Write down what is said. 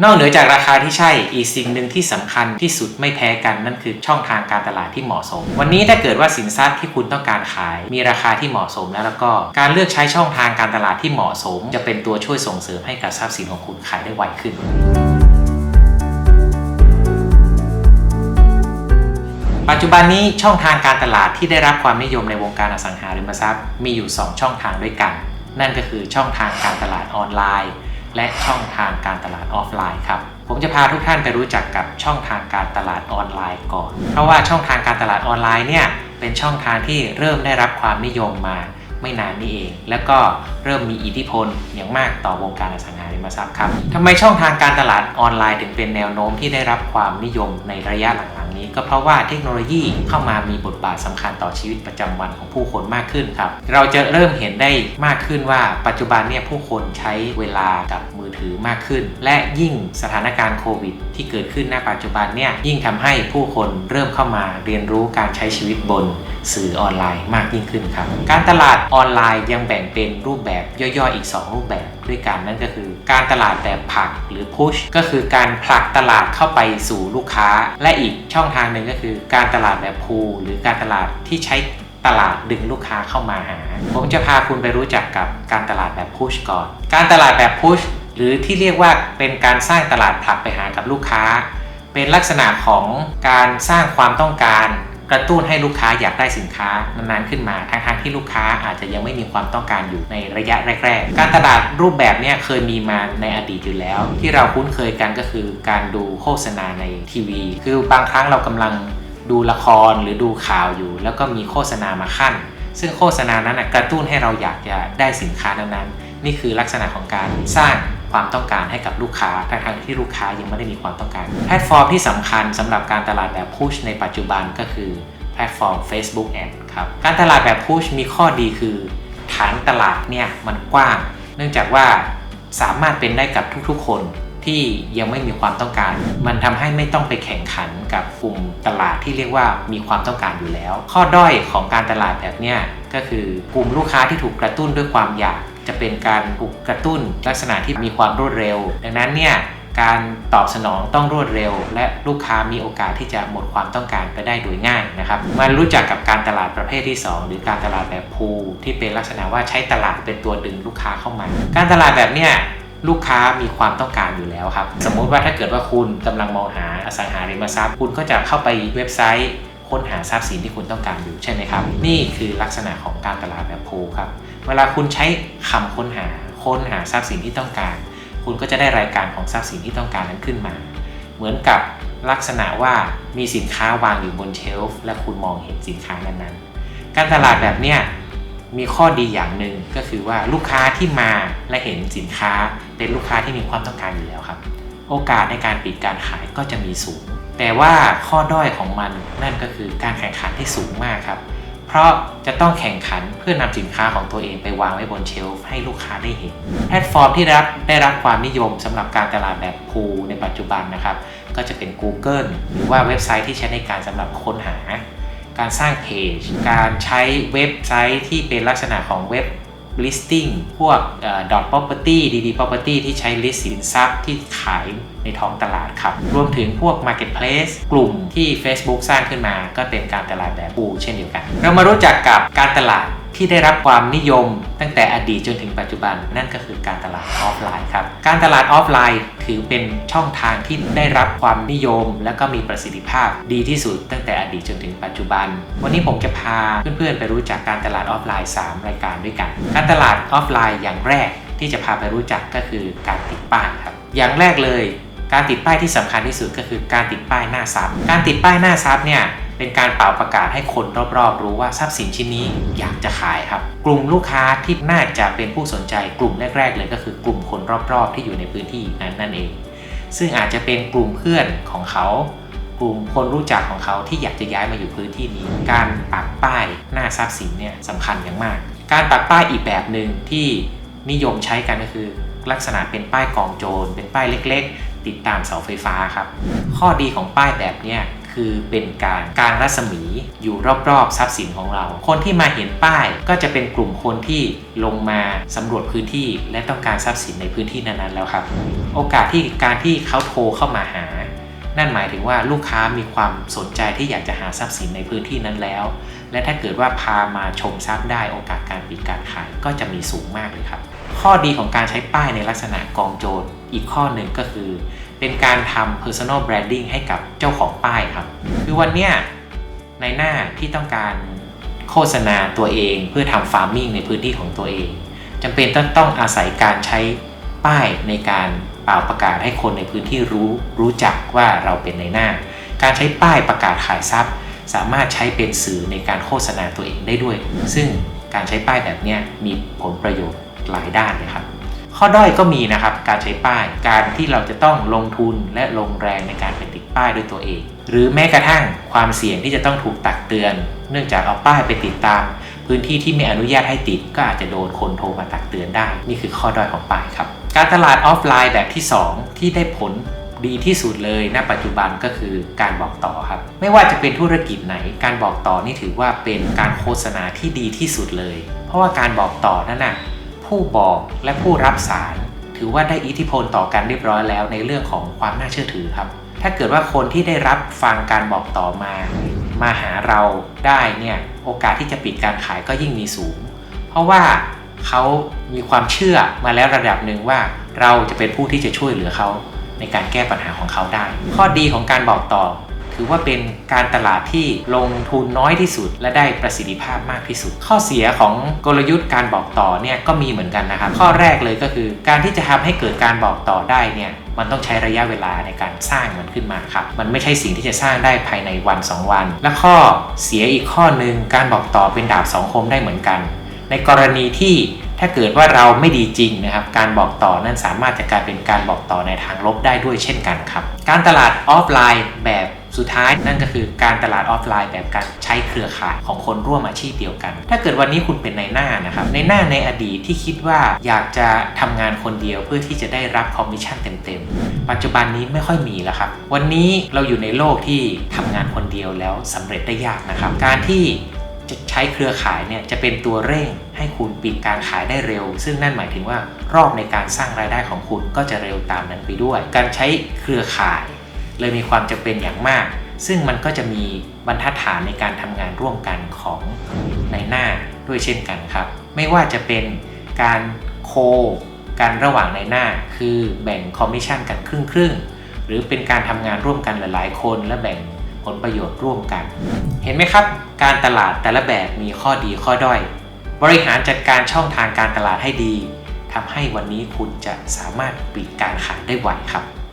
นอกเหนือจากราคาที่ใช่ อีกสิ่งหนึ่งที่สำคัญที่สุดไม่แพ้กันนั่นคือช่องทางการตลาดที่เหมาะสม วันนี้ถ้าเกิดว่าสินทรัพย์ที่คุณต้องการขาย มีราคาที่เหมาะสมแล้วแล้วก็การเลือกใช้ช่องทางการตลาดที่เหมาะสม จะเป็นตัวช่วยส่งเสริมให้กับทรัพย์สินของคุณขายได้ไวขึ้นปัจจุบันนี้ช่องทางการตลาดที่ได้รับความนิยมในวงการอสังหาริมทรัพย์มีอยู่ 2 ช่องทางด้วยกัน นั่นก็คือช่องทางการตลาดออนไลน์ และช่องทางการตลาดออฟไลน์ครับ ผมจะพาทุกท่านไปรู้จักกับช่องทางการตลาดออนไลน์ก่อน เพราะว่าช่องทางการตลาดออนไลน์เนี่ยเป็นช่องทางที่เริ่มได้รับความนิยมมาไม่นานนี้เอง แล้วก็เริ่มมีอิทธิพลอย่างมากต่อวงการอสังหาริมทรัพย์ครับทำไมช่องทางการตลาดออนไลน์ถึงเป็นแนวโน้มที่ได้รับความนิยมในระยะหลังๆนี้ ก็เพราะว่าเทคโนโลยีเข้ามามีบทบาทสำคัญต่อชีวิตประจำวันของผู้คนมากขึ้นครับ เราจะเริ่มเห็นได้มากขึ้นว่าปัจจุบันเนี่ยผู้คนใช้เวลากับ ถือมากขึ้น และยิ่งสถานการณ์โควิด ที่เกิดขึ้นณปัจจุบันเนี่ยยิ่งทำให้ผู้คนเริ่มเข้ามาเรียนรู้การใช้ชีวิตบนสื่อออนไลน์มากยิ่งขึ้นครับ การตลาดออนไลน์ยังแบ่งเป็นรูปแบบย่อยๆอีก 2 รูปแบบด้วยกันนั่นก็คือ การตลาดแบบผลักหรือ push ก็คือการผลักตลาดเข้าไปสู่ลูกค้า และอีกช่องทางหนึ่งก็คือการตลาดแบบ pull หรือการตลาดที่ใช้ตลาดดึงลูกค้าเข้ามาหา ผมจะพาคุณไปรู้จักกับการตลาดแบบ push ก่อน การตลาดแบบ push หรือที่เรียกว่าเป็นการสร้างตลาดผลักไปหากับลูกค้า เป็นลักษณะของการสร้างความต้องการกระตุ้นให้ลูกค้าอยากได้สินค้านานๆขึ้นมา ทั้งๆที่ลูกค้าอาจจะยังไม่มีความต้องการอยู่ในระยะแรก ๆ การตลาดรูปแบบนี้เคยมีมาในอดีตอยู่แล้ว ที่เราคุ้นเคยกันก็คือการดูโฆษณาในทีวี คือบางครั้งเรากำลังดูละครหรือดูข่าวอยู่ แล้วก็มีโฆษณามาขั้น ซึ่งโฆษณานั้นกระตุ้นให้เราอยากจะได้สินค้านั้นๆนี่คือลักษณะของการสร้าง ความต้องการให้กับลูกค้าทั้งที่ลูกค้ายังไม่ได้มีความต้องการ แพลตฟอร์มที่สำคัญสำหรับการตลาดแบบพุชในปัจจุบันก็คือแพลตฟอร์ม Facebook Ad ครับการตลาดแบบพุชมีข้อดีคือ ฐานตลาดเนี่ยมันกว้าง เนื่องจากว่าสามารถเป็นได้กับทุกๆ คนที่ยังไม่มีความต้องการ มันทำให้ไม่ต้องไปแข่งขันกับกลุ่มตลาดที่เรียกว่ามีความต้องการอยู่แล้ว ข้อด้อยของการตลาดแบบเนี้ยก็คือกลุ่มลูกค้าที่ถูกกระตุ้นด้วยความอยาก จะเป็นการถูกกระตุ้นลักษณะที่มีความรวดเร็ว ดังนั้นเนี่ยการตอบสนองต้องรวดเร็ว และลูกค้ามีโอกาสที่จะหมดความต้องการไปได้โดยง่ายนะครับมารู้จักกับการตลาดประเภทที่ 2 หรือการตลาดแบบพูที่เป็นลักษณะว่าใช้ตลาดเป็นตัวดึงลูกค้าเข้ามา การตลาดแบบเนี้ยลูกค้ามีความต้องการอยู่แล้วครับ สมมุติว่าถ้าเกิดว่าคุณกำลังมองหาอสังหาริมทรัพย์ คุณก็จะเข้าไปเว็บไซต์ค้นหาทรัพย์สินที่คุณต้องการอยู่ใช่ไหมครับ นี่คือลักษณะของการตลาดแบบพูครับ เวลาคุณใช้คำค้นหาค้นหาทรัพย์สินที่ต้องการ คุณก็จะได้รายการของทรัพย์สินที่ต้องการนั้นขึ้นมา เหมือนกับลักษณะว่ามีสินค้าวางอยู่บนเชลฟ์และคุณมองเห็นสินค้านั้นๆ การตลาดแบบเนี้ยมีข้อดีอย่างหนึ่งก็คือว่าลูกค้าที่มาและเห็นสินค้าเป็นลูกค้าที่มีความต้องการอยู่แล้วครับ โอกาสในการปิดการขายก็จะมีสูง แต่ว่าข้อด้อยของมันนั่นก็คือการแข่งขันที่สูงมากครับ เพราะจะต้องแข่งขันเพื่อนำสินค้าของตัวเองไปวางไว้บนเชลฟ์ให้ลูกค้าได้เห็น แพลตฟอร์มที่ได้รับได้รับความนิยมสำหรับการตลาดแบบพูในปัจจุบันนะครับ ก็จะเป็น Google หรือว่าเว็บไซต์ที่ใช้ในการสำหรับค้นหา การสร้างเพจ การใช้เว็บไซต์ที่เป็นลักษณะของเว็บ listing พวก dot property dd property ที่ใช้ list สินทรัพย์ที่ขายในท้องตลาดครับ รวมถึงพวก marketplace กลุ่มที่ Facebook สร้างขึ้นมาก็เป็นการตลาดแบบปูเช่นเดียวกัน เรามารู้จักกับการตลาด ที่ได้รับความนิยมตั้งแต่อดีตจนถึงปัจจุบัน นั่นก็คือการตลาดออฟไลน์ครับ การตลาดออฟไลน์ถือเป็นช่องทางที่ได้รับความนิยม และก็มีประสิทธิภาพดีที่สุดตั้งแต่อดีตจนถึงปัจจุบัน วันนี้ผมจะพาเพื่อนๆ ไปรู้จักการตลาดออฟไลน์ 3 รายการด้วยกัน การตลาดออฟไลน์อย่างแรกที่จะพาไปรู้จักก็คือการติดป้ายครับ อย่างแรกเลย การติดป้ายที่สำคัญที่สุดก็คือการติดป้ายหน้าซับการติดป้ายหน้าซับเนี่ย เป็นการเป่าประกาศให้คนรอบๆ รู้ว่าทรัพย์สินชิ้นนี้อยากจะขายครับ กลุ่มลูกค้าที่น่าจะเป็นผู้สนใจกลุ่มแรก ๆ เลยก็คือกลุ่มคนรอบๆ ที่อยู่ในพื้นที่นั้นนั่นเอง ซึ่งอาจจะเป็นกลุ่มเพื่อนของเขา กลุ่มคนรู้จักของเขาที่อยากจะย้ายมาอยู่พื้นที่นี้ การปักป้ายหน้าทรัพย์สินเนี่ยสำคัญอย่างมาก การปักป้ายอีกแบบหนึ่งที่นิยมใช้กันก็คือ ลักษณะเป็นป้ายกองโจรเป็นป้ายเล็ก ๆ ติดตามเสาไฟฟ้าครับ ข้อดีของป้ายแบบเนี้ย คือเป็นการกางรัศมีอยู่รอบๆ ทรัพย์สินของเรา คนที่มาเห็นป้ายก็จะเป็นกลุ่มคนที่ลงมาสำรวจพื้นที่ และต้องการทรัพย์สินในพื้นที่นั้นๆแล้วครับ โอกาสที่การที่เขาโทรเข้ามาหา นั่นหมายถึงว่าลูกค้ามีความสนใจที่อยากจะหาทรัพย์สินในพื้นที่นั้นแล้ว และถ้าเกิดว่าพามาชมทรัพย์ได้โอกาสการปิดการขายก็จะมีสูงมากเลยครับ ข้อดีของการใช้ป้ายในลักษณะกองโจรอีกข้อหนึ่งก็คือ เป็นการทำ personal branding ให้กับเจ้าของป้ายครับ คือวันเนี้ยในหน้าที่ต้องการโฆษณาตัวเองเพื่อทำ farming ในพื้นที่ของตัวเองจำเป็นต้องต้องอาศัยการใช้ป้ายในการเป่าประกาศให้คนในพื้นที่รู้รู้จักว่าเราเป็นในหน้า การใช้ป้ายประกาศขายทรัพย์ สามารถใช้เป็นสื่อในการโฆษณาตัวเองได้ด้วย ซึ่งการใช้ป้ายแบบนี้มีผลประโยชน์หลายด้านเลยครับ ข้อด้อยก็มีนะครับการใช้ป้ายการที่เราจะต้องลงทุนและลงแรงในการไปติดป้ายด้วยตัวเอง หรือแม้กระทั่งความเสี่ยงที่จะต้องถูกตักเตือน เนื่องจากเอาป้ายไปติดตาม พื้นที่ที่ไม่อนุญาตให้ติดก็อาจจะโดนคนโทรมาตักเตือนได้ นี่คือข้อด้อยของป้ายครับ การตลาดออฟไลน์แบบที่ 2 ที่ได้ผลดีที่สุดเลยณปัจจุบันก็คือการบอกต่อครับ ไม่ว่าจะเป็นธุรกิจไหน การบอกต่อนี่ถือว่าเป็นการโฆษณาที่ดีที่สุดเลย เพราะว่าการบอกต่อนั่นน่ะ ผู้บอกและผู้รับสารถือว่าได้อิทธิพลต่อกันเรียบร้อยแล้วในเรื่องของความน่าเชื่อถือครับ ถ้าเกิดว่าคนที่ได้รับฟังการบอกต่อมา มาหาเราได้เนี่ยโอกาสที่จะปิดการขายก็ยิ่งมีสูง เพราะว่าเขามีความเชื่อมาแล้วระดับหนึ่งว่าเราจะเป็นผู้ที่จะช่วยเหลือเขาในการแก้ปัญหาของเขาได้ ข้อดีของการบอกต่อ ถือว่าเป็นการตลาดที่ลงทุนน้อยที่สุด และได้ประสิทธิภาพมากที่สุด ข้อเสียของกลยุทธ์การบอกต่อเนี่ยก็มีเหมือนกันนะครับ ข้อแรกเลยก็คือ การที่จะทำให้เกิดการบอกต่อได้เนี่ยมันต้องใช้ระยะเวลาในการสร้างมันขึ้นมาครับ มันไม่ใช่สิ่งที่จะสร้างได้ภายในวัน 2 วัน และข้อเสียอีกข้อหนึ่งการบอกต่อเป็นดาบสองคมได้เหมือนกัน ในกรณีที่ถ้าเกิดว่าเราไม่ดีจริงนะครับ การบอกต่อนั้นสามารถจะกลายเป็นการบอกต่อในทางลบได้ด้วยเช่นกันครับ การตลาดออฟไลน์แบบ สุดท้ายนั่นก็คือการตลาดออฟไลน์แบบการใช้เครือข่ายของคนร่วมอาชีพเดียวกัน ถ้าเกิดวันนี้คุณเป็นในหน้านะครับในหน้าในอดีตที่คิดว่าอยากจะทำงานคนเดียวเพื่อที่จะได้รับคอมมิชชั่นเต็มๆ ปัจจุบันนี้ไม่ค่อยมีแล้วครับ วันนี้เราอยู่ในโลกที่ทำงานคนเดียวแล้วสำเร็จได้ยากนะครับ การที่จะใช้เครือข่ายเนี่ยจะเป็นตัวเร่งให้คุณปิดการขายได้เร็ว ซึ่งนั่นหมายถึงว่ารอบในการสร้างรายได้ของคุณก็จะเร็วตามนั้นไปด้วย การใช้เครือข่าย เลยมีความจำเป็นอย่างมาก ซึ่งมันก็จะมีบรรทัดฐานในการทำงานร่วมกันของในหน้าด้วยเช่นกันครับ ไม่ว่าจะเป็นการโคกันระหว่างในหน้า คือแบ่งคอมมิชชั่นกันครึ่งครึ่งหรือเป็นการทำงานร่วมกันหลาย ๆ คนและแบ่งผลประโยชน์ร่วมกัน เห็นไหมครับ การตลาดแต่ละแบบมีข้อดีข้อด้อย บริหารจัดการช่องทางการตลาดให้ดีทำให้วันนี้คุณจะสามารถปิดการขายได้ไวครับ